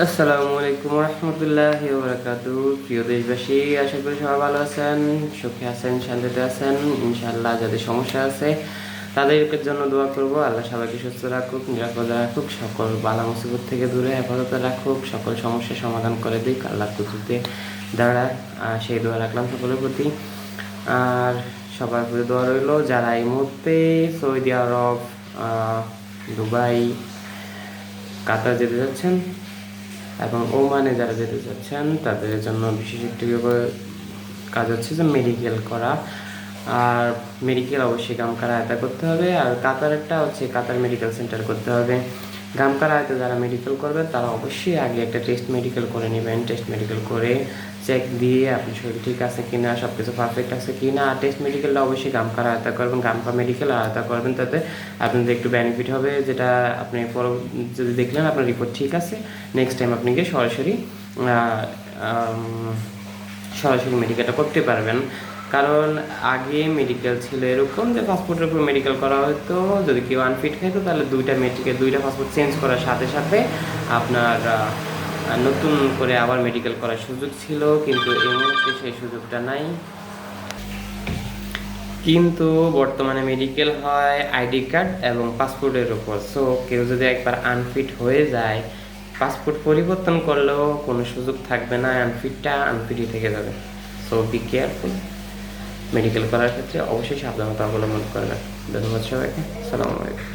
আসসালামু আলাইকুম রহমতুল্লাহ প্রিয় দেশবাসী, আশা করি সবাই ভালো আছেন, সুখে আছেন, শান্তিতে আছেন। ইনশাআল্লাহ যাদের সমস্যা আছে, তাদেরকে জন্য দোয়া করব। আল্লাহ সবাইকে সুস্থ রাখুক, নিরাপদ রাখুক, সকল বালা মুসিবত থেকে দূরে হেফাজতে রাখুক, সকল সমস্যার সমাধান করে দিক, আল্লাহ কুতুতে আর সেই দোয়া রাখলাম সকলের প্রতি। আর সবার প্রতি দোয়া রইল, যারা এই মুহূর্তে সৌদি আরব দুবাই, কাতার যেতে যাচ্ছেন এবং ওমানে যারা যেতে চাচ্ছেন, তাদের জন্য বিশেষ একটি কাজ হচ্ছে যে মেডিকেল করা। আর মেডিকেল অবশ্যই কাম করা আয়তা করতে হবে। আর কাতারেরটা হচ্ছে কাতার মেডিকেল সেন্টার করতে হবে। গামকার আয়তে যারা মেডিকেল করবে তারা অবশ্যই আগে একটা টেস্ট মেডিকেল করে নেবেন। টেস্ট মেডিকেল করে চেক দিয়ে আপনি শরীর ঠিক আছে কি না সব কিছু পারফেক্ট আছে কিনা। আর টেস্ট মেডিকেলটা অবশ্যই গামকার আয়তা করবেন গামকা মেডিকেল আয়তা করবেন তাতে আপনাদের একটু বেনিফিট হবে। যেটা আপনি পর যদি দেখলেন আপনার রিপোর্ট ঠিক আছে নেক্সট টাইম আপনি গিয়ে সরাসরি সরাসরি মেডিকেলটা করতে পারবেন। কারণ আগে মেডিকেল ছিল এরকম যে পাসপোর্টের উপর মেডিকেল করা হতো। যদি কেউ আনফিট খাইতো, তাহলে দুইটা মেডিকেল দুইটা পাসপোর্ট চেঞ্জ করার সাথে সাথে আপনার নতুন করে আবার মেডিকেল করার সুযোগ ছিল, কিন্তু এই মুহূর্তে সেই সুযোগটা নাই। কিন্তু বর্তমানে মেডিকেল হয় আইডি কার্ড এবং পাসপোর্টের উপর। সো কেউ যদি একবার আনফিট হয়ে যায় পাসপোর্ট পরিবর্তন করলেও কোনো সুযোগ থাকবে না আনফিটটা আনফিটই থেকে যাবে। সো বি কেয়ারফুল মেডিকেল করার ক্ষেত্রে অবশ্যই সাবধানতা অবলম্বন করবেন। ধন্যবাদ সবাইকে। সালামু আলাইকুম।